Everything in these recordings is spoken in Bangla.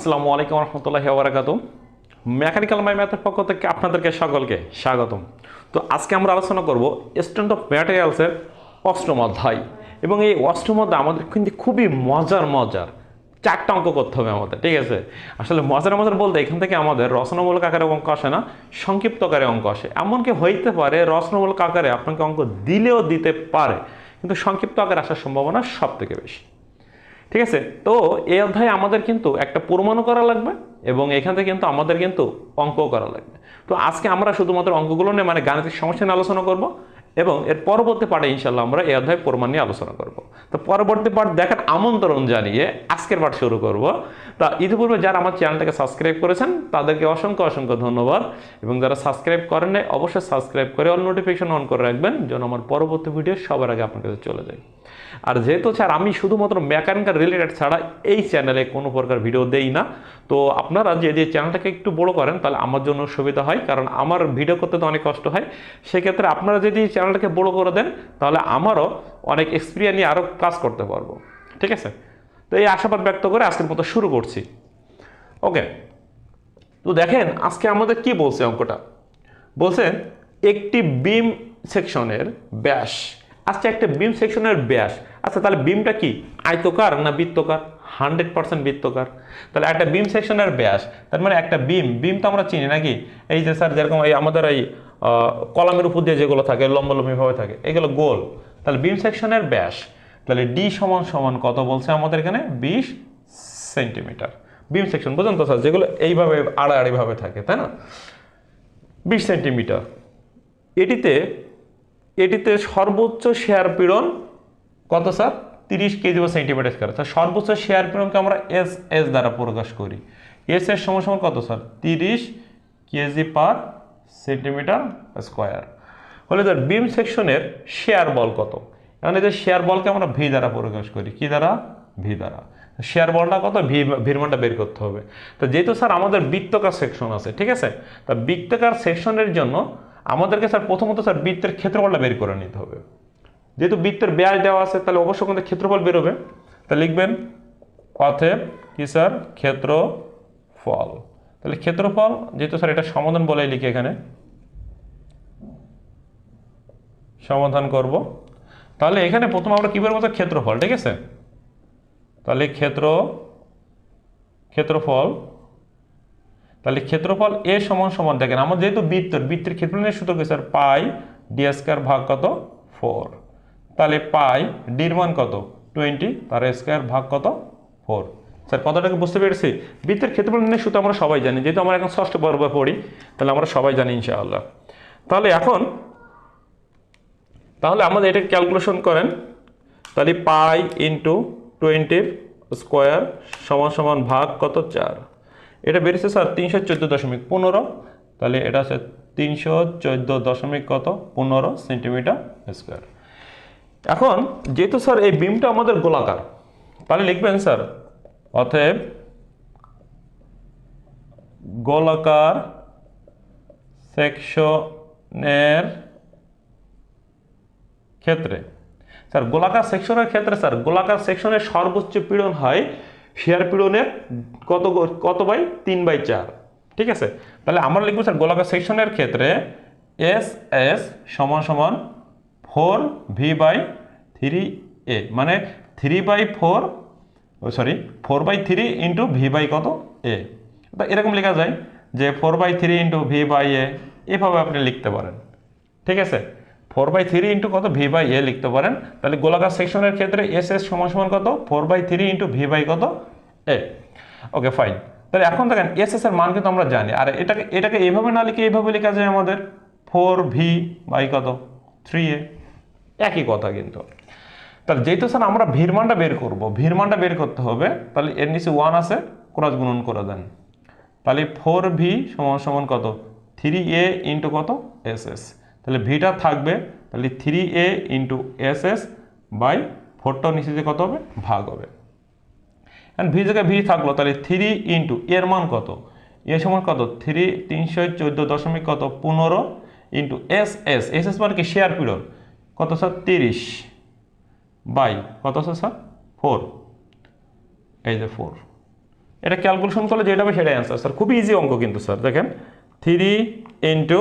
আসসালামু আলাইকুম রহমতুল্লাহি ওবরাকাত মেকানিক্যাল মাই ম্যাথের পক্ষ থেকে আপনাদেরকে সকলকে স্বাগতম। তো আজকে আমরা আলোচনা করব স্ট্রেন্থ অফ ম্যাটেরিয়ালসের অষ্টম অধ্যায়। এবং এই অষ্টম অধ্যায় আমাদের কিন্তু খুবই মজার মজার। চারটা অঙ্ক করতে হবে আমাদের, ঠিক আছে? আসলে মজার মজার বলতে এখান থেকে আমাদের রচনামূলক আকারে অঙ্ক আসে না, সংক্ষিপ্ত আকারে অঙ্ক আসে। এমনকি হইতে পারে রচনামূলক আকারে আপনাকে অঙ্ক দিলেও দিতে পারে। কিন্তু সংক্ষিপ্ত আকারে আসার সম্ভাবনা সব থেকে বেশি। ঠিক আছে? তো এই অধ্যায়ে আমাদের কিন্তু একটা প্রমাণও করা লাগবে এবং এখান থেকে কিন্তু আমাদের কিন্তু অঙ্কও করা লাগবে। তো আজকে আমরা শুধুমাত্র অঙ্কগুলো নিয়ে মানে গাণিতিক সমস্যা নিয়ে আলোচনা করব। এবং এর পরবর্তী পার্টে ইনশাল্লাহ আমরা এই অধ্যায় প্রমাণ নিয়ে আলোচনা করব। তো পরবর্তী পাঠ দেখার আমন্ত্রণ জানিয়ে আজকের পার্ট শুরু করব। তা ইতিপূর্বে যারা আমার চ্যানেলটাকে সাবস্ক্রাইব করেছেন, তাদেরকে অসংখ্য অসংখ্য ধন্যবাদ। এবং যারা সাবস্ক্রাইব করেন নাই, অবশ্যই সাবস্ক্রাইব করে অল নোটিফিকেশন অন করে রাখবেন, যেন আমার পরবর্তী ভিডিও সবার আগে আপনার কাছে চলে যায়। আর যেহেতু স্যার আমি শুধুমাত্র মেকানিক্যাল রিলেটেড ছাড়া এই চ্যানেলে কোনো প্রকার ভিডিও দেই না, তো আপনারা যদি চ্যানেলটাকে একটু বড় করেন, তাহলে আমার জন্য সুবিধা হয়। কারণ আমার ভিডিও করতে তো অনেক কষ্ট হয়। সেক্ষেত্রে আপনারা যদি চ্যানেলটাকে বড় করে দেন, তাহলে আমারও অনেক এক্সপিরিয়েন্স নিয়ে আরও কাজ করতে পারব। ঠিক আছে? তো এই আশাবাদ ব্যক্ত করে আজকের মতো শুরু করছি। ওকে তো দেখেন, আজকে আমাদের কি বলছে অঙ্কটা? বলছে একটি বিম সেকশনের ব্যাস। আচ্ছা একটা বিম সেকশনের ব্যাস। আচ্ছা তাহলে বিমটা কি? আয়তকার না বৃত্তকার? Hundred percent বৃত্তকার। তাহলে একটা বিম সেকশনের ব্যাস, তার মানে একটা বিম বিম তো আমরা চিনি নাকি? এই যে স্যার যেরকম এই আমাদের এই কলামের উপর দিয়ে যেগুলো থাকে, লম্বলম্বিভাবে থাকে, এগুলো গোল। তাহলে বিম সেকশনের ব্যাস, তাহলে ডি সমান সমান কত বলছে আমাদের এখানে? বিশ সেন্টিমিটার। বিম সেকশন বুঝলেন তো স্যার, যেগুলো এইভাবে আড়াআড়িভাবে থাকে, তাই না? বিশ সেন্টিমিটার। এটিতে এটিতে সর্বোচ্চ শেয়ার পীড়ন কত স্যার? তিরিশ কেজি বা সেন্টিমিটার স্কোয়ার। স্যার সর্বোচ্চ শেয়ার পীড়নকে আমরা এস এস দ্বারা প্রকাশ করি। এস এর সমান সমান কত স্যার? তিরিশ কেজি পার সেন্টিমিটার স্কোয়ার। হলে স্যার বিম সেকশনের শেয়ার বল কত? এখন এই যে শেয়ার বলকে আমরা ভি দ্বারা প্রকাশ করি। কি দ্বারা? ভি দ্বারা। শেয়ার বলটা কত? ভি, ভির মানটা বের করতে হবে। তো যেহেতু স্যার আমাদের বৃত্তকার সেকশন আছে, ঠিক আছে? তা বৃত্তকার সেকশনের জন্য আমাদেরকে স্যার প্রথমত স্যার বৃত্তের ক্ষেত্রফলটা বের করে নিতে হবে। যেহেতু বৃত্তের ব্যাস দেওয়া আছে, তাহলে অবশ্যই কিন্তু ক্ষেত্রফল বেরোবে। তা লিখবেন অথেব কি স্যার? ক্ষেত্রফল। তাহলে ক্ষেত্রফল, যেহেতু স্যার এটা সমাধান বলে লিখে এখানে, সমাধান করব। তাহলে এখানে প্রথম আমরা কী বলব ক্ষেত্রফল, ঠিক আছে? তাহলে ক্ষেত্র, ক্ষেত্রফল, তাহলে ক্ষেত্রফল এ সমান সমান, দেখেন আমার যেহেতু বৃত্তর, বৃত্তের ক্ষেত্রফলের সূত্র কি স্যার? পাই ডি স্কোয়ার ভাগ কত? ফোর তাহলে পাই ডির মান কত? টোয়েন্টি তার স্কোয়ার ভাগ কত? ফোর স্যার কতটাকে বুঝতে পেরেছি। বৃত্তের ক্ষেত্রফল নিয়ে সূত্র আমরা সবাই জানি। যেহেতু আমরা এখন ষষ্ঠ পর্বে পড়ি, তাহলে আমরা সবাই জানি ইনশাআল্লাহ। তাহলে এখন, তাহলে আমাদের এটা ক্যালকুলেশন করেন। তাহলে পাই ইন্টু টোয়েন্টির স্কোয়ার সমান সমান ভাগ কত চার? এটা বেরিয়েছে স্যার তিনশো চোদ্দ দশমিক পনেরো। তাহলে এটা হচ্ছে তিনশো চোদ্দ দশমিক কত? পনেরো সেন্টিমিটার স্কোয়ার এখন, যেহেতু স্যার এই বিমটা আমাদের গোলাকার, তাহলে লিখবেন স্যার অতএব গোলাকার সেকশনের ক্ষেত্রে, স্যার গোলাকার সেকশনের ক্ষেত্রে, স্যার গোলাকার সেকশনের সর্বোচ্চ পীড়ন হয় শেয়ার পীড়নের কত কত বাই? তিন বাই চার। ঠিক আছে? তাহলে আমরা লিখব, স্যার গোলাকার সেকশনের ক্ষেত্রে এস এস সমান সমান four V by three A মানে three by four sorry four by three into V by কত? এ তা এরকম লেখা যায় যে four by three into V by A এভাবে আপনি লিখতে পারেন। ঠিক আছে? ফোর বাই থ্রি ইন্টু কত? ভি বাই এ লিখতে পারেন। তাহলে গোলাকার সেকশনের ক্ষেত্রে এস এস সমান সমান কত? Four by three into V by কত? এ ওকে ফাইন তাহলে এখন দেখেন এস এস এর মান কিন্তু আমরা জানি। আর এটাকে এটাকে এইভাবে না লিখে এইভাবে লেখা যায় আমাদের। ফোর ভি বাই কত? থ্রি এ একই কথা কিন্তু। তাহলে যেহেতু স্যার আমরা ভির মানটা বের করব ভির মানটা বের করতে হবে, তাহলে এর নিচে ওয়ান আছে ক্রস গুণন করে দেন। তাহলে ফোর ভি সমান সমান কত? থ্রি এ ইন্টু কত? এস এস তাহলে ভিটা থাকবে, তাহলে three A into S S by ফোরটাও নিচে যে কত হবে? ভাগ হবে। ভি জায়গায় ভি থাকল, তাহলে থ্রি ইন্টু এর মান কত? এ সমান কত? থ্রি তিনশো চোদ্দ দশমিক কত? পনেরো into S S S S মানে কি? শেয়ার পিরিয়ড কত স্যার? তিরিশ। বাই, কত আছে স্যার? ফোর। এই যে ফোর। এটা ক্যালকুলেশন করলে যেটা হবে সেটাই অ্যান্সার স্যার। খুবই ইজি অঙ্ক কিন্তু, স্যার। দেখেন থ্রি ইন্টু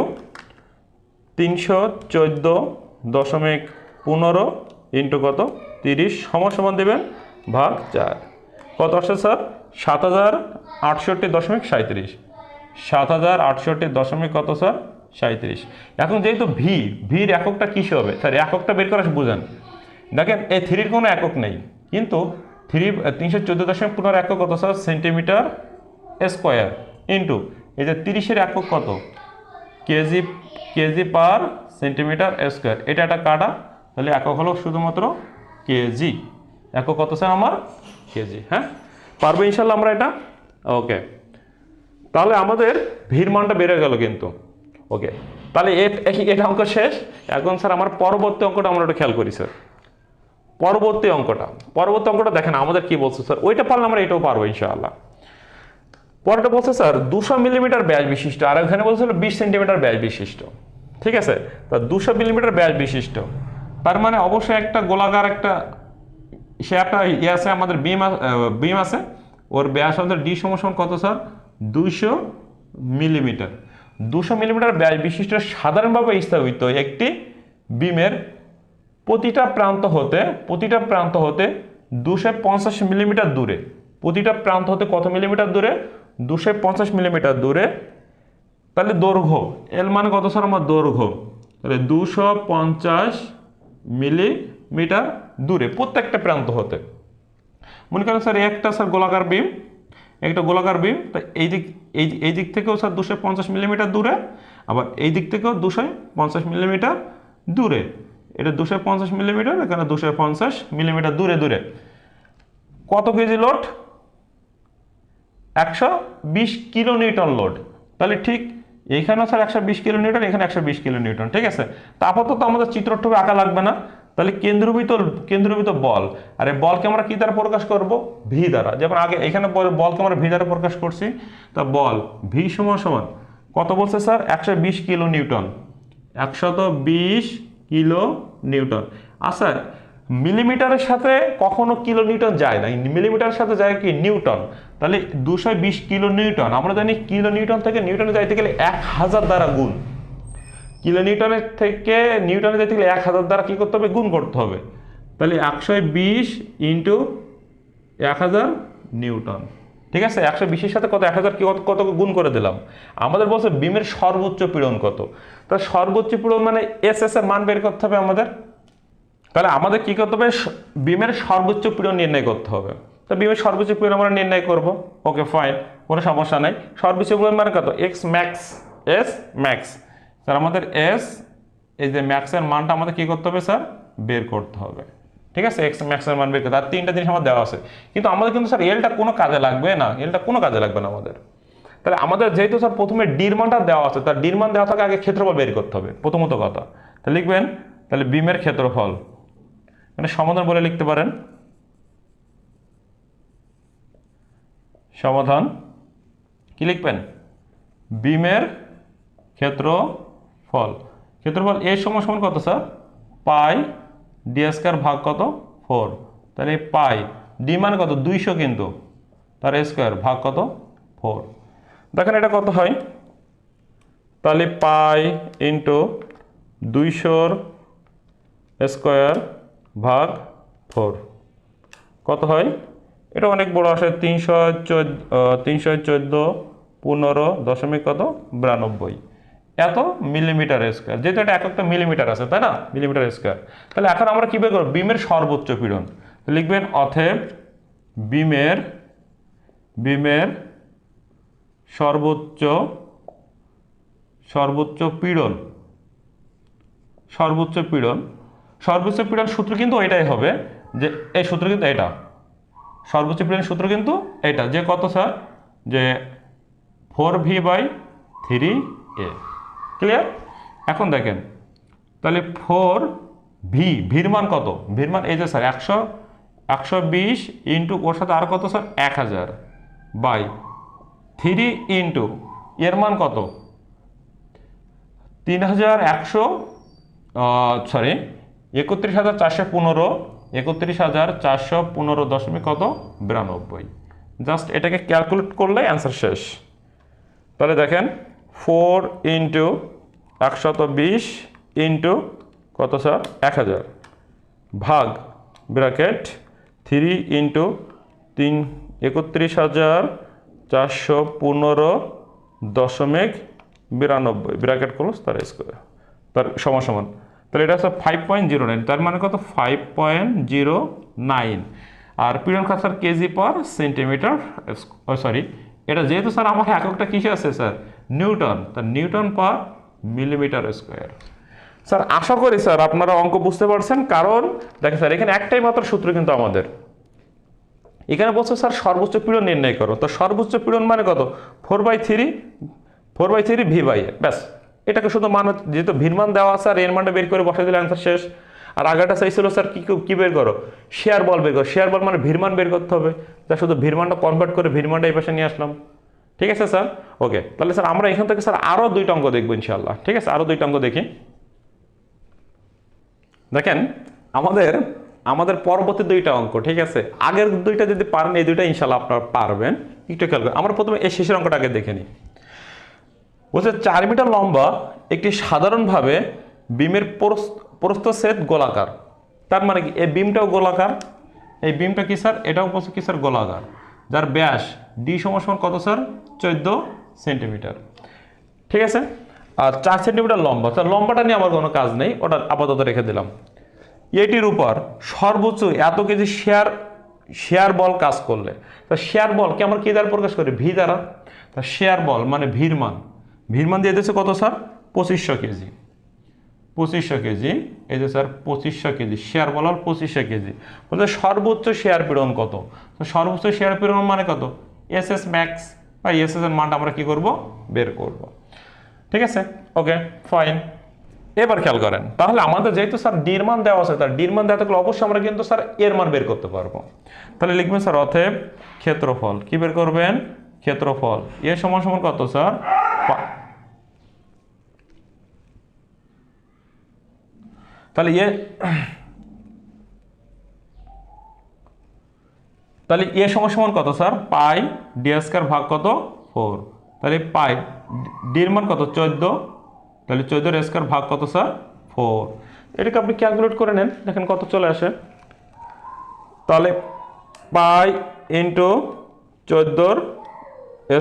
তিনশো চোদ্দ দশমিক পনেরো ইন্টু কত? তিরিশ সমান সমান দেবেন ভাগ চার। কত আসছে, স্যার? সাত হাজার আটষট্টি দশমিক সাঁত্রিশ সাত হাজার আটষট্টি দশমিক কত, স্যার? সাঁত্রিশ এখন যেহেতু ভি, ভির এককটা কিসে হবে? স্যার, এককটা বের করে বুঝেন। দেখেন, এই থ্রির কোনো একক নেই। কিন্তু থ্রি তিনশো চোদ্দ দশমিক পনেরো একক কত স্যার সেন্টিমিটার স্কোয়ার ইন্টু এই যে তিরিশের একক কত? Kg kg per centimetre square. এটা একটা কাটা, তাহলে একক হলো শুধুমাত্র কেজি। একক কত স্যার আমার? কেজি হ্যাঁ? পারব ইনশাল্লাহ আমরা এটা? ওকে। তাহলে আমাদের ভিড় মানটা বেড়ে গেল কিন্তু। ওকে। তাহলে এটা অঙ্ক শেষ। এখন স্যার আমার পরবর্তী অঙ্কটা আমরা একটু খেয়াল করি, স্যার। পরবর্তী অঙ্কটা। পরবর্তী অঙ্কটা দেখেন, আমাদের কি বলছে স্যার? ওইটা পারলে আমরা এটাও পারব ইনশাআল্লাহ। পরেরটা বলছে, স্যার, দুশো মিলিমিটার ব্যাস বিশিষ্ট। আর এখানে বলছে বিশ সেন্টিমিটার ব্যাস বিশিষ্ট। ঠিক আছে? তা দুশো মিলিমিটার ব্যাস বিশিষ্ট। তার মানে অবশ্যই একটা গোলাকার একটা সে একটা ইয়ে আছে, আমাদের বিম বিম আছে। ওর ব্যাস আমাদের ডি সমসমান কত, স্যার? দুইশো মিলিমিটার। দুশো মিলিমিটার ব্যাস বিশিষ্ট সাধারণভাবে স্থাপিত একটি বিমের প্রতিটা প্রান্ত হতে, প্রতিটা প্রান্ত হতে দুশো পঞ্চাশ মিলিমিটার দূরে। প্রতিটা প্রান্ত হতে কত মিলিমিটার দূরে? দুশো পঞ্চাশ মিলিমিটার দূরে। তাহলে দৈর্ঘ্য এল মানে কত স্যার আমার দৈর্ঘ্য? তাহলে দুশো পঞ্চাশ মিলিমিটার দূরে, প্রত্যেকটা প্রান্ত হতে। মনে করেন স্যার, একটা স্যার গোলাকার বিম, একটা গোলাকার বিম, তা এই দিক, এই এই দিক থেকেও স্যার দুশো পঞ্চাশ মিলিমিটার দূরে, আবার এই দিক থেকেও দুশো পঞ্চাশ মিলিমিটার দূরে। এটা দুশো পঞ্চাশ মিলিমিটার এখানে দুশো পঞ্চাশ মিলিমিটার দূরে দূরে। কত কেজি লোড একশো বিশ কিলো নিউটন লোড তাহলে ঠিক এইখানেও স্যার একশো বিশ কিলো নিউটন এখানে একশো বিশ কিলো নিউটন ঠিক আছে? তা আপাতত আমাদের চিত্রটুকু আঁকা লাগবে না। তাহলে কেন্দ্রবিত কেন্দ্রবিত বল। আর এই বলকে আমরা কি দ্বারা প্রকাশ করব? ভি দ্বারা। যেমন আগে এখানে বল- বলকে আমরা ভি দ্বারা প্রকাশ করছি। তা বল ভি সমান সমান কত বলছে স্যার একশো বিশ কিলো নিউটন একশত বিশ কিলো নিউটন। আচ্ছা মিলিমিটারের সাথে কখনো কিলো নিউটন যায় না। মিলিমিটারের সাথে যায় কি নিউটন? তাহলে দুশো বিশ কিলো নিউটন আমরা জানি কিলো নিউটন থেকে নিউটনে যাইতে গেলে এক হাজার দ্বারা গুণ। কিলো নিউটনের থেকে নিউটনে যাইতে গেলে এক হাজার দ্বারা কী করতে হবে? গুণ করতে হবে। তাহলে একশো বিশ ইন্টু এক হাজার নিউটন। ঠিক আছে? একশো বিশের সাথে কত? এক হাজার কত কত গুণ করে দিলাম? আমাদের বলছে বিমের সর্বোচ্চ পীড়ন কত? তা সর্বোচ্চ পীড়ন মানে এস এস এর মান বের করতে হবে আমাদের। তাহলে আমাদের কি করতে হবে? বিমের সর্বোচ্চ পীড়ন নির্ণয় করতে হবে। তো বিমের সর্বোচ্চ পীড়ন আমরা নির্ণয় করব। ওকে ফাইন কোনো সমস্যা নাই। সর্বোচ্চ পীড়ন মানে কত? X max S max sir আমাদের এস এই যে ম্যাক্সের মানটা আমাদের কি করতে হবে স্যার বের করতে হবে। ঠিক আছে? এক্স ম্যাক্সের মান বের আর তিনটা জিনিস আমার দেওয়া আছে। কিন্তু আমাদের কিন্তু স্যার এলটা কোনো কাজে লাগবে না। এলটা কোনো কাজে লাগবে না আমাদের। তাহলে আমাদের যেহেতু স্যার প্রথমে ডির মানটা দেওয়া আছে, তার ডির মান দেওয়া থাকে আগে ক্ষেত্রফল বের করতে হবে, প্রথমত কথা। তাহলে লিখবেন, তাহলে বিমের ক্ষেত্রফল। মানে সমাধান বলে লিখতে পারেন। সমাধান কি লিখবেন? বিমের ক্ষেত্রফল। ক্ষেত্রফল এ সমান সমান কত স্যার পাই ডি স্কোয়ার ভাগ কত? ফোর তাহলে পাই ডি মানে কত? দুইশো কিন্তু। তার স্কোয়ার ভাগ কত? ফোর দেখেন এটা কত হয়? তাহলে পাই ইন্টু দুইশোর স্কোয়ার ভাগ ফোর কত হয়? এটা অনেক বড় আসে, তিনশো চোদ্দ তিনশো চোদ্দ, পনেরো দশমিক কত? বিরানব্বই। এত মিলিমিটার স্কোয়ার যেহেতু এটা এক একটা মিলিমিটার আছে, তাই না? মিলিমিটার স্কোয়ার তাহলে এখন আমরা কী বের করব? বিমের সর্বোচ্চ পীড়ন। লিখবেন অথেব বিমের বিমের সর্বোচ্চ সর্বোচ্চ পীড়ন। সর্বোচ্চ পীড়ন। সর্বোচ্চ পীড়ন সূত্র কিন্তু এটাই হবে যে, এই সূত্র কিন্তু এটা। সর্বোচ্চ পীড়ন সূত্র কিন্তু এটা। যে কত, স্যার? যে four V by three A clear এখন দেখেন, তাহলে ফোর ভি ভির মান কত? ভির মান এই যে স্যার একশো একশো বিশ ইন্টু ওর সাথে আর কত স্যার এক হাজার বাই থ্রি ইন্টু এর মান কত? তিন হাজার একশো সরি একত্রিশ হাজার চারশো পনেরো, একত্রিশ হাজার চারশো পনেরো দশমিক কত? বিরানব্বই। জাস্ট এটাকে ক্যালকুলেট করলে অ্যান্সার শেষ। তাহলে দেখেন ফোর ইন্টু একশত বিশ ইন্টু কত স্যার? এক হাজার। ভাগ ব্র্যাকেট থ্রি ইন্টু তিন, একত্রিশ হাজার চারশো পনেরো দশমিক বিরানব্বই। ব্র্যাকেট ক্লোজ তার স্কোয়ার। তার সমান সমান। তাহলে এটা হচ্ছে ফাইভ পয়েন্ট জিরো নাইন তার মানে কত? ফাইভ পয়েন্ট জিরো নাইন আর পিডন খাত sir kg per centimetre sorry এটা যেহেতু স্যার, আমার এককটা কিসে আছে, স্যার? নিউটন, তা newton per millimetre square. Sir, আশা করি, স্যার, আপনারা অঙ্ক বুঝতে পারছেন, কারণ, দেখেন, স্যার, এখানে একটাই মাত্র সূত্র কিন্তু আমাদের। এখানে বলছে, স্যার, সর্বোচ্চ পীড়ন নির্ণয় করো। তো সর্বোচ্চ পীড়ন মানে কত? Four by three, four by three V by ব্যাস। এটাকে শুধু মান, যেহেতু ভির মান দেওয়া আছে, আর এর মানটা বের করে বসাই দিলে অ্যান্সার শেষ। আর আগেটা চাইছিল স্যার, কী কী বের করো? শেয়ার বল বের করো। শেয়ার বল মানে ভিরমান বের করতে হবে। তা শুধু ভিরমানটা কনভার্ট করে ভিরমানটা এই পাশে নিয়ে আসলাম। ঠিক আছে, স্যার? ওকে তাহলে, স্যার, আমরা এখান থেকে, স্যার আরও দুইটা অঙ্ক দেখব ইনশাল্লাহ ঠিক আছে? আরও দুইটা অঙ্ক দেখি। দেখেন, আমাদের আমাদের পরবর্তী দুইটা অঙ্ক, ঠিক আছে? আগের দুইটা যদি পারেন, এই দুইটা ইনশাল্লাহ আপনারা পারবেন। একটু খেয়াল করেন। আমরা প্রথমে এই শেষের অঙ্কটা আগে দেখে নিই। বলছে, চার মিটার লম্বা একটি সাধারণভাবে বিমের প্রস্থ- প্রস্থচ্ছেদ গোলাকার। তার মানে কি? এই বিমটাও গোলাকার। এই বিমটা কি, স্যার? এটাও কি, স্যার, গোলাকার। যার ব্যাস ডি সমান কত স্যার চোদ্দ সেন্টিমিটার। ঠিক আছে? আর চার সেন্টিমিটার লম্বা। স্যার লম্বাটা নিয়ে আমার কোনো কাজ নেই, ওটা আপাতত রেখে দিলাম। এটির উপর সর্বোচ্চ এত কেজি শেয়ার শেয়ার বল কাজ করলে। তা শেয়ার বল কি আমরা কি দ্বারা প্রকাশ করি? ভি দ্বারা। তা শেয়ার বল মানে ভির মান। মান দিয়ে দিয়েছে কত স্যার পঁচিশশো কেজি। পঁচিশশো কেজি। এই যে স্যার, পঁচিশশো কেজি। শেয়ার বল হল পঁচিশশো কেজি। বলতে সর্বোচ্চ শেয়ার পীড়ন কত? তো সর্বোচ্চ শেয়ার পীড়ন মানে কত? এস এস ম্যাক্স বা এস এস এর মানটা আমরা কী করব? বের করব। ঠিক আছে? ওকে ফাইন এবার খেয়াল করেন, তাহলে আমাদের যেহেতু স্যার ডির মান দেওয়া আছে তার ডির মান দেওয়া থাকলে অবশ্যই আমরা কিন্তু স্যার এর মান বের করতে পারব। তাহলে লিখবেন স্যার, অতএব ক্ষেত্রফল। কি বের করবেন? ক্ষেত্রফল। এ সমান সমান কত, স্যার? তাহলে ইয়ে তাহলে এ সমান সমান কত, স্যার? পাই ডি স্কয়ার ভাগ কত? ফোর। তাহলে পাই ডির মান কত? চোদ্দ। তাহলে চোদ্দোর স্কোয়ার ভাগ কত, স্যার? ফোর। এটাকে আপনি ক্যালকুলেট করে নেন, দেখেন কত চলে আসে। তাহলে পাই ইন্টু চোদ্দোর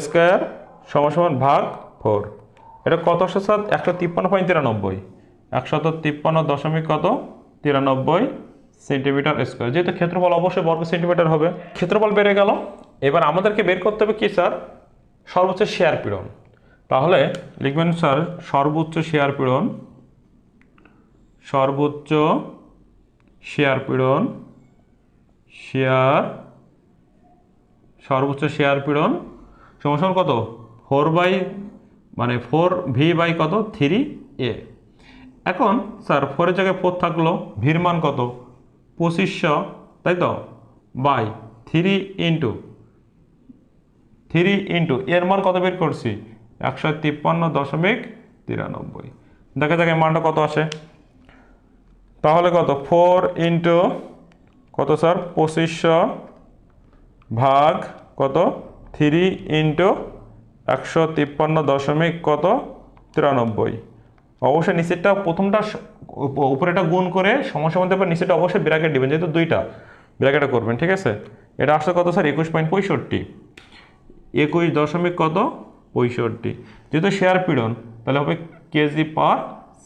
স্কোয়ার সমান সমান ভাগ ফোর। এটা কত আসে, স্যার? একশো তিপ্পান্ন পয়েন্ট তিরানব্বই। একশত তিপ্পান্ন দশমিক কত? তিরানব্বই সেন্টিমিটার স্কোয়ার। যেহেতু ক্ষেত্রফল অবশ্যই বর্গ সেন্টিমিটার হবে, ক্ষেত্রফল বেড়ে গেল। এবার আমাদেরকে বের করতে হবে কি, স্যার? সর্বোচ্চ শেয়ার পীড়ন। তাহলে লিখবেন, স্যার, সর্বোচ্চ শেয়ার পীড়ন, সর্বোচ্চ শেয়ার পীড়ন, শেয়ার, সর্বোচ্চ শেয়ার পীড়ন সমান কত? ফোর বাই মানে ফোর ভি বাই কত? থ্রি এ এখন, স্যার ফোরের জায়গায় ফোর থাকল ভির মান কত? পঁচিশশো, তাই তো? By three into three into এর মান কত বের করছি? একশো তিপ্পান্ন দশমিক তিরানব্বই। দেখা যাক এই মানটা কত আসে। তাহলে কত? ফোর ইন্টু কত স্যার? পঁচিশশো ভাগ কত? থ্রি ইন্টু একশো তিপ্পান্ন দশমিক কত? তিরানব্বই। অবশ্যই নিচেরটা প্রথমটা উপরেটা গুণ করে সমস্যার মধ্যে আবার নিচেরটা অবশ্যই ব্র্যাকেট দিবেন, যেহেতু দুইটা ব্র্যাকেটে করবেন, ঠিক আছে? এটা আসলে কত স্যার একুশ পয়েন্ট পঁয়ষট্টি। একুশ দশমিক কত? পঁয়ষট্টি। যেহেতু শেয়ার পীড়ন, তাহলে হবে কেজি পার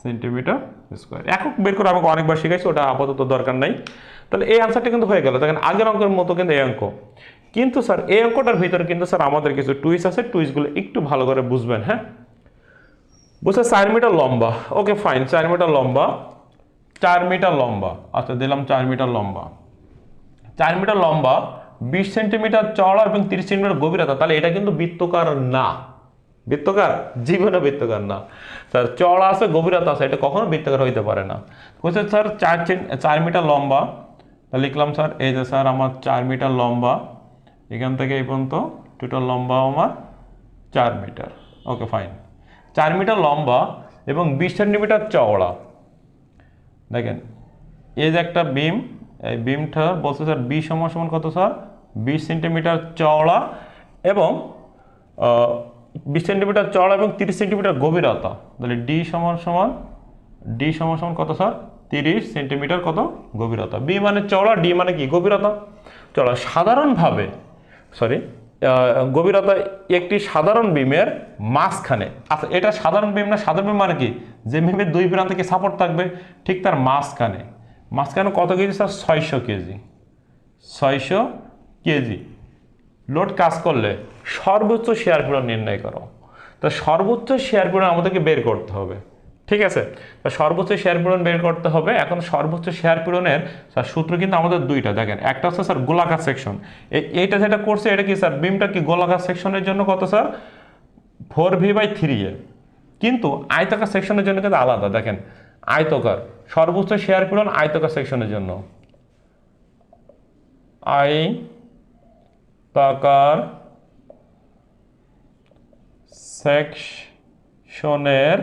সেন্টিমিটার স্কোয়ার একক বের করে আমাকে অনেকবার শিখাইছি, ওটা আপাতত দরকার নাই। তাহলে এই আনসারটা কিন্তু হয়ে গেল। দেখেন, আগের অঙ্কের মতো কিন্তু এই অঙ্ক। কিন্তু স্যার এই অঙ্কটার ভিতরে কিন্তু স্যার আমাদের কিছু টুইস আছে টুইসগুলো একটু ভালো করে বুঝবেন হ্যাঁ? বুঝছে চার মিটার লম্বা। ওকে ফাইন চার মিটার লম্বা, চার মিটার লম্বা। আচ্ছা দিলাম চার মিটার লম্বা। চার মিটার লম্বা, বিশ সেন্টিমিটার চওড়া এবং তিরিশ সেন্টিমিটার গভীরতা। তাহলে এটা কিন্তু বৃত্তকার না। বৃত্তকার? জীবনে বৃত্তকার না। স্যার, চওড়া আছে, গভীরতা আছে, এটা কখনো বৃত্তকার হইতে পারে না। বলছে, স্যার, চার চার মিটার লম্বা। তা লিখলাম, স্যার, এই যে, স্যার, আমার চার মিটার লম্বা। এখান থেকে এই পর্যন্ত, টোটাল লম্বা আমার চার মিটার। ওকে ফাইন চার মিটার লম্বা এবং বিশ সেন্টিমিটার চওড়া। দেখেন, এই যে একটা বিম, এই বিমটা বলছে স্যার বি সমান সমান কত স্যার? বিশ সেন্টিমিটার চওড়া এবং বিশ সেন্টিমিটার চওড়া এবং তিরিশ সেন্টিমিটার গভীরতা। তাহলে ডি সমান সমান, ডি সমান সমান কত স্যার? তিরিশ সেন্টিমিটার কত গভীরতা। বি মানে চওড়া, ডি মানে কি? গভীরতা। চওড়া। সাধারণভাবে সরি গভীরতা একটি সাধারণ বিমের মাঝখানে। আচ্ছা এটা সাধারণ বিম না, সাধারণ বিম মানে কি? যে বিমের দুই প্রান্ত থেকে সাপোর্ট থাকবে, ঠিক তার মাঝখানে। মাঝখানে কত কেজি স্যার ছয়শো কেজি। ছয়শো কেজি। লোড কাজ করলে সর্বোচ্চ শেয়ার পূরণ নির্ণয় করো। তা সর্বোচ্চ শেয়ার পূরণ আমাদেরকে বের করতে হবে। ঠিক আছে? তা সর্বোচ্চ শেয়ার পূরণ বের করতে হবে। এখন সর্বোচ্চ শেয়ার পূরণের, স্যার, সূত্র কিন্তু আমাদের দুইটা, দেখেন। একটা হচ্ছে, স্যার, গোলাকার সেকশন এইটা যেটা করছে, এটা কি, স্যার বিমটা কি গোলাকার সেকশনের জন্য কত, sir? Four V by three A. কিন্তু আয়তাকার সেকশনের জন্য কিন্তু আলাদা, দেখেন। আয়তকার, সর্বোচ্চ শেয়ার পূরণ আয়তকার সেকশনের জন্য। আই তাকার সেকশনের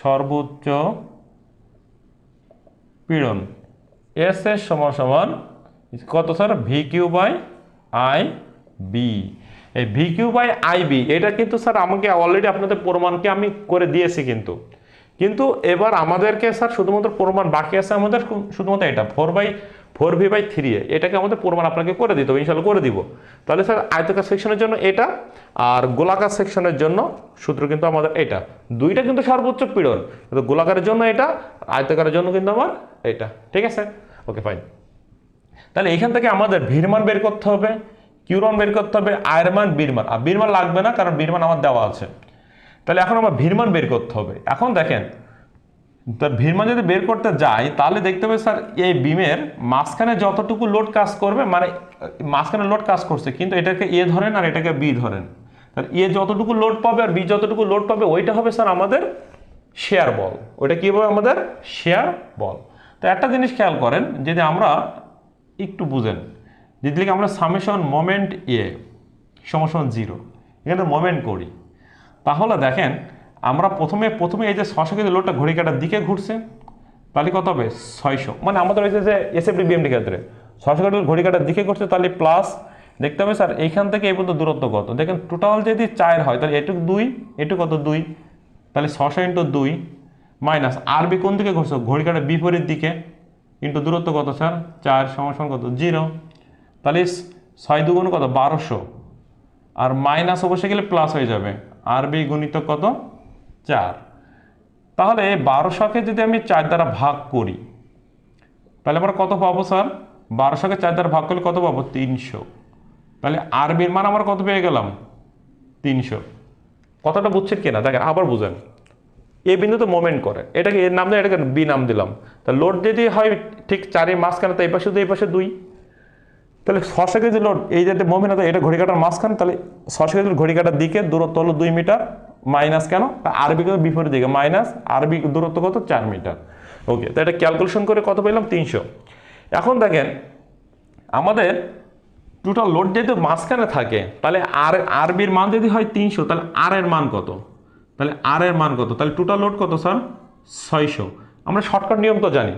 সর্বোচ্চ পীড়ন। এস এর সমান সমান কত sir? V Q by I B এই ভি বাই আই বি এটা কিন্তু স্যার আমাকে অলরেডি আপনাদের প্রমাণকে আমি করে দিয়েছি কিন্তু। কিন্তু এবার আমাদেরকে স্যার শুধুমাত্র প্রমাণ বাকি আছে আমাদের, শুধুমাত্র এটা। Four by four V by three A. এটাকে আমাদের প্রমাণ আপনাকে করে দিতে হবে ইনশাল্লাহ করে দিব। তাহলে স্যার আয়তকার সেকশনের জন্য এটা, আর গোলাকার সেকশনের জন্য সূত্র কিন্তু আমাদের এটা। দুইটা কিন্তু সর্বোচ্চ পীড়ন, কিন্তু গোলাকারের জন্য এটা, আয়তকারের জন্য কিন্তু আমার এটা। ঠিক আছে? ওকে ফাইন তাহলে এখান থেকে আমাদের ভিরমান বের করতে হবে, কিউরন বের করতে হবে, আয়রমান, বীরমান। আর বীরমান লাগবে না, কারণ বীরমান আমার দেওয়া আছে। তাহলে এখন আমার ভিরমান বের করতে হবে। এখন দেখেন তার ভিরমান যদি বের করতে যাই তাহলে দেখতে হবে স্যার, এই বিমের মাঝখানে যতটুকু লোড কাজ করবে মানে মাঝখানে লোড কাজ করছে, কিন্তু এটাকে এ ধরেন আর এটাকে বি ধরেন। তাহলে এ যতটুকু লোড পাবে আর বি যতটুকু লোড পাবে, ওইটা হবে স্যার আমাদের শেয়ার বল ওইটা কী হবে আমাদের? শেয়ার বল তো একটা জিনিস খেয়াল করেন, যদি আমরা একটু বুঝেন, যদি লিখে আমরা সামেশন মোমেন্ট এ সমান জিরো এখানে মোমেন্ট করি, তাহলে দেখেন আমরা প্রথমে প্রথমে এই যে ছশো কেজি লোডটা ঘড়ি কাটার দিকে ঘুরছে, তাহলে কত হবে? ছয়শো। মানে আমাদের ওই যে এসএফডি বিএমডি ক্ষেত্রে ছশো কেজি ঘড়ি কাটার দিকে ঘুরছে, তাহলে প্লাস দেখতে হবে স্যার এইখান থেকে এই পর্যন্ত দূরত্ব কত? দেখেন টোটাল যদি চার হয়, তাহলে এটুকু দুই, এটুকু কত দুই? তাহলে ছশো ইন্টু দুই মাইনাস আরবি কোন দিকে ঘুরছে? ঘড়ি কাটার বিপরীত দিকে। ইন্টু দূরত্ব কত স্যার চার সমান কত? জিরো। তাহলে ছয় দুগুণ কত? বারোশো। আর মাইনাস অবশ্যই গেলে প্লাস হয়ে যাবে। আরবি গুণিত কত? চার। তাহলে বারোশোকে যদি আমি চার দ্বারা ভাগ করি, তাহলে আমরা কত পাবো স্যার? বারোশোকে চার দ্বারা ভাগ করলে কত পাবো? তিনশো। তাহলে আরবির মান আমরা কত পেয়ে গেলাম? তিনশো। কথাটা বুঝছেন কিনা? দেখেন, আবার বুঝেন। এ বিন্দুতে মোমেন্ট করে। এটাকে এর নাম দিয়ে এটাকে বি নাম দিলাম। তা লোড যদি হয় ঠিক চারি মাঝখানে, তো এই পাশে দুই, এই পাশে দুই। তাহলে ছশো কেজি লোড এই যে মোমেন্ট এটা ঘড়ি কাটার মাঝখানে, তাহলে ছশো কেজি ঘড়ি কাটার দিকে, দূরত্ব হলো দুই মিটার। মাইনাস কেন? আরবি কত? বিপরীত দিকে। মাইনাস আরবি দূরত্ব কত? চার মিটার। ওকে, তো এটা ক্যালকুলেশন করে কত পেলাম? তিনশো। এখন দেখেন, আমাদের টোটাল লোড যদি মাঝখানে থাকে, তাহলে আর, আরবির মান যদি হয় তিনশো, তাহলে আর এর মান কত? তাহলে আর এর মান কত? তাহলে টোটাল লোড কত স্যার? ছয়শো। আমরা শর্টকাট নিয়ম তো জানি।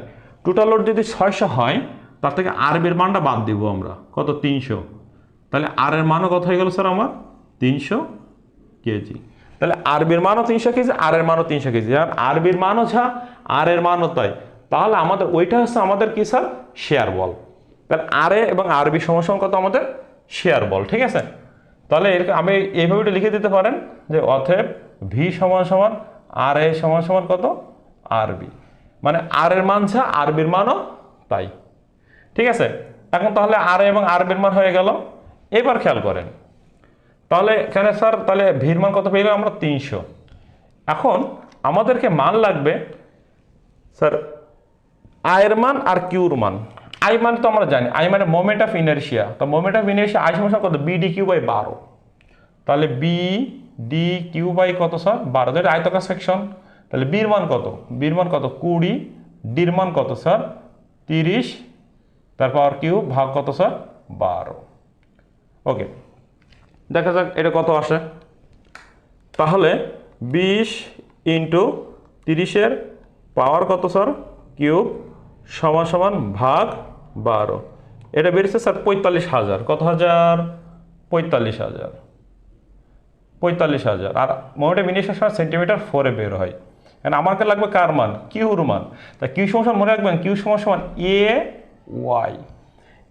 টোটাল লোড যদি ছয়শো হয়, তার থেকে আরবির মানটা বাদ দিব আমরা। কত? তিনশো। তাহলে আর এর মানও কত হয়ে গেল স্যার আমার? তিনশো কেজি। তাহলে আরবির মানও তিনশো কেজি, আর এর মানও তিনশো কেজি। আর আরবির মানও যা আর এর মানও তাই তাহলে আমাদের ওইটা হচ্ছে আমাদের কি স্যার? শেয়ার বল। তাহলে আর এ এবং আরবি সমান কত আমাদের? শেয়ার বল, ঠিক আছে? তাহলে এর আমি এইভাবে লিখে দিতে পারেন যে অথব ভি সমান সমান, আর এ সমান সমান কত? আরবি মানে আর এর মান যা আরবির মানও তাই। ঠিক আছে? এখন তাহলে আর এবং আরবির মান হয়ে গেল। এবার খেয়াল করেন। তাহলে এখানে স্যার? তাহলে ভির মান কত পেয়ে আমরা? তিনশো। এখন আমাদেরকে মান লাগবে, স্যার, আয়ের মান আর কিউর মান। আই মানে তো আমরা জানি, আই মানে মোমেন্ট অফ ইনার্শিয়া তো মোমেন্ট অফ ইনার্শিয়া আই সমস্যা কত? বি ডি কিউ বাই বারো। তাহলে বি ডি কিউ বাই কত, স্যার? বারো। যেটা আয়তকার সেকশন তাহলে বির মান কত? বির মান কত? কুড়ি। ডির মান কত, স্যার? তিরিশ। তারপর কিউ ভাগ কত, স্যার? বারো। ওকে দেখা যাক এটা কত আসে। তাহলে বিশ ইন্টু তিরিশের পাওয়ার কত স্যার? কিউব সমান সমান ভাগ বারো। এটা বেরিয়েছে স্যার পঁয়তাল্লিশ হাজার। কত হাজার? পঁয়তাল্লিশ হাজার। পঁয়তাল্লিশ হাজার। আর মোটামুটি মিনিশন সময় সেন্টিমিটার ফোরে বের হয়। কারণ আমাকে লাগবে কার মান? কিউর মান। তা কিউ সমস্যা মনে রাখবেন, কিউ সমস্যা মান এ ওয়াই।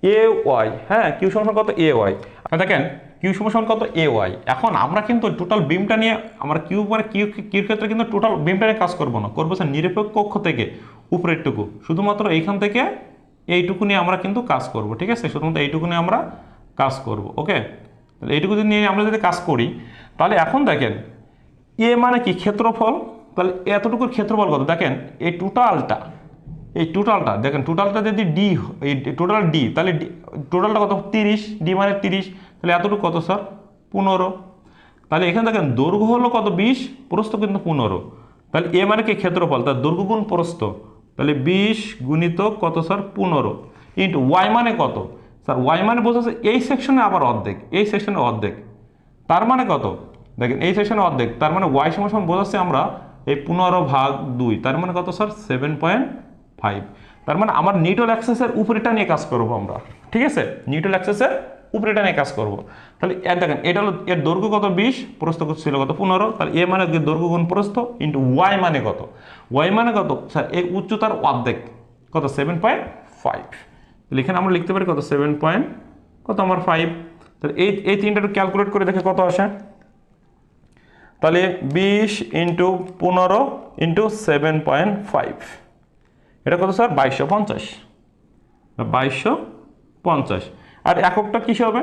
A Y. হ্যাঁ কিউ সমস্যা কত? A Y. দেখেন কিউ সমস্যা কত? এ ওয়াই এখন আমরা কিন্তু টোটাল বিমটা নিয়ে আমরা কিউ মানে কিউ কিউর ক্ষেত্রে কিন্তু টোটাল বিমটা নিয়ে কাজ করব না। করব স্যার নিরপেক্ষ কক্ষ থেকে উপরেরটুকু। শুধুমাত্র এইখান থেকে এইটুকু নিয়ে আমরা কিন্তু কাজ করব, ঠিক আছে? শুধুমাত্র এইটুকু নিয়ে আমরা কাজ করব, ওকে? তাহলে এইটুকু যদি নিয়ে আমরা যদি কাজ করি, তাহলে এখন দেখেন এ মানে কি? ক্ষেত্রফল। তাহলে এতটুকুর ক্ষেত্রফল কত? দেখেন, এই টোটালটা এই টোটালটা দেখেন টোটালটা যদি ডি এই টোটাল ডি তাহলে টোটালটা কত? তিরিশ ডি মানে তিরিশ তাহলে এতটুকু কত, স্যার? পনেরো। তাহলে এখানে দেখেন, দৈর্ঘ্য হলো কত? বিশ, প্রস্থ কিন্তু পনেরো। তাহলে এ মানে কি? ক্ষেত্রফল। তার দৈর্ঘ্য গুণ প্রস্থ। তাহলে বিশ গুণিত কত, স্যার? পনেরো। ইন্টু ওয়াই মানে কত? স্যার, ওয়াই মানে বোঝাচ্ছে এই সেকশনে আবার অর্ধেক, এই সেকশনে অর্ধেক। তার মানে কত? দেখেন, এই সেকশনে অর্ধেক। তার মানে ওয়াই সমান সমান বোঝাচ্ছে আমরা এই পনেরো ভাগ দুই। তার মানে কত, স্যার? সেভেন পয়েন্ট ফাইভ তার মানে আমার নিউটল অ্যাক্সেসের উপরেটা নিয়ে কাজ করব আমরা। ঠিক আছে? নিউটল অ্যাক্সেসের উপরেটা নিয়ে কাজ করব। তাহলে এর দেখেন, এটা হলো এর দৈর্ঘ্য কত? বিশ, প্রস্থ ছিল কত? পনেরো। তাহলে এ মানে দৈর্ঘ্য গুণ প্রস্থ ইন্টু ওয়াই মানে কত? ওয়াই মানে কত? স্যার এই উচ্চতার অর্ধেক। কত? Seven point five. তাহলে এখানে আমরা লিখতে পারি কত? সেভেন পয়েন্ট কত আমার ফাইভ? তাহলে এই এই তিনটা একটু ক্যালকুলেট করে দেখে কত আসে? তাহলে বিশ ইন্টু পনেরো ইন্টু সেভেন পয়েন্ট ফাইভ। এটা কত স্যার? বাইশশো পঞ্চাশ। বাইশশো পঞ্চাশ। আর এককটা কিসে হবে?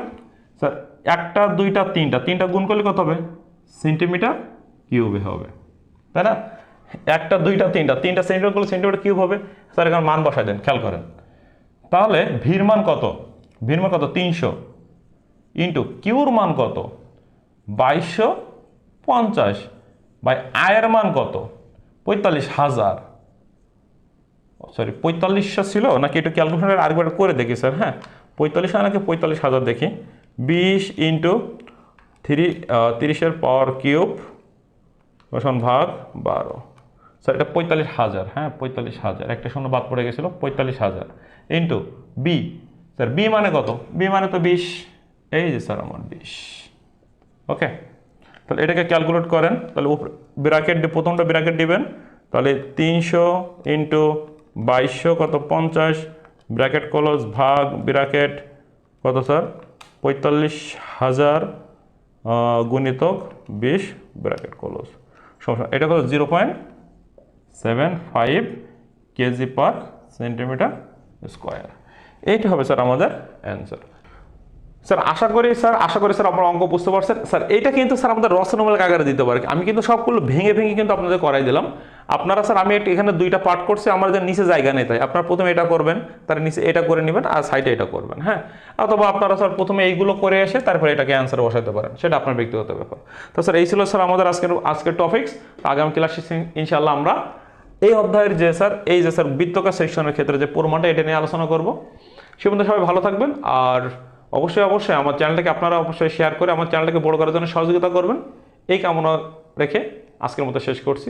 স্যার, একটা, দুইটা, তিনটা। তিনটা গুণ করলে কত হবে? সেন্টিমিটার কিউবে হবে। তাই না? একটা, দুইটা, তিনটা। তিনটা সেন্টিমিটার করলে সেন্টিমিটার কিউব হবে। স্যার, এখানে মান বসাই দেন, খেয়াল করেন। তাহলে ভির মান কত? ভির মান কত? তিনশো। ইন্টু কিউর মান কত? বাইশশো পঞ্চাশ। বাই আয়ের মান কত? পঁয়তাল্লিশ হাজার। সরি, পঁয়তাল্লিশশো ছিল? নাকি একটু ক্যালকুলেশনের আরেকবার করে দেখি, স্যার হ্যাঁ? পঁয়তাল্লিশ নাকি পঁয়তাল্লিশ হাজার দেখি। বিশ ইন্টু থ্রি তিরিশের পাওয়ার কিউব রসন ভাগ বারো। স্যার এটা পঁয়তাল্লিশ হাজার হ্যাঁ পঁয়তাল্লিশ হাজার। একটা শূন্য বাদ পড়ে গেছিল, পঁয়তাল্লিশ হাজার। ইন্টু বি স্যার বি মানে কত? বি মানে তো বিশ। এই যে স্যার আমার বিশ। ওকে তাহলে এটাকে ক্যালকুলেট করেন, তাহলে ব্র্যাকেট প্রথমটা ব্র্যাকেট দিবেন, তাহলে তিনশো ইন্টু বাইশশো কত? পঞ্চাশ। ব্র্যাকেট ক্লোজ ভাগ ব্র্যাকেট কত স্যার পঁয়তাল্লিশ হাজার গুণিতক বিশ ব্র্যাকেট ক্লোজ সমস্যা, এটা কত? Zero point seven five kg per centimetre square এইটা হবে স্যার আমাদের অ্যান্সার স্যার আশা করি স্যার আশা করি স্যার আপনার অঙ্ক বুঝতে পারছেন। স্যার এইটা কিন্তু স্যার আমাদের রসনমূলক আকারে দিতে পারে। আমি কিন্তু সবগুলো ভেঙে ভেঙে কিন্তু আপনাদের করাই দিলাম। আপনারা স্যার, আমি এখানে দুইটা পার্ট করছি আমাদের নিচে জায়গা নেই তাই। আপনারা প্রথমে এটা করবেন, তার নিচে এটা করে নেবেন আর সাইডে এটা করবেন হ্যাঁ? অথবা আপনারা স্যার প্রথমে এইগুলো করে এসে তারপরে এটাকে অ্যান্সার বসাতে পারেন, সেটা আপনার ব্যক্তিগত ব্যাপার। তো স্যার, এই ছিল স্যার আমাদের আজকের আজকের টপিক্স আগামী ক্লাসে ইনশাল্লাহ আমরা এই অধ্যায়ের যে স্যার, এই যে স্যার বৃত্তকার সেকশনের ক্ষেত্রে যে প্রমাণটা, এটা নিয়ে আলোচনা করব। সে পর্যন্ত সবাই ভালো থাকবেন, আর অবশ্যই অবশ্যই আমার চ্যানেলটাকে আপনারা অবশ্যই শেয়ার করে আমার চ্যানেলটাকে বড় করার জন্য সহযোগিতা করবেন। এই কামনা রেখে আজকের মতো শেষ করছি।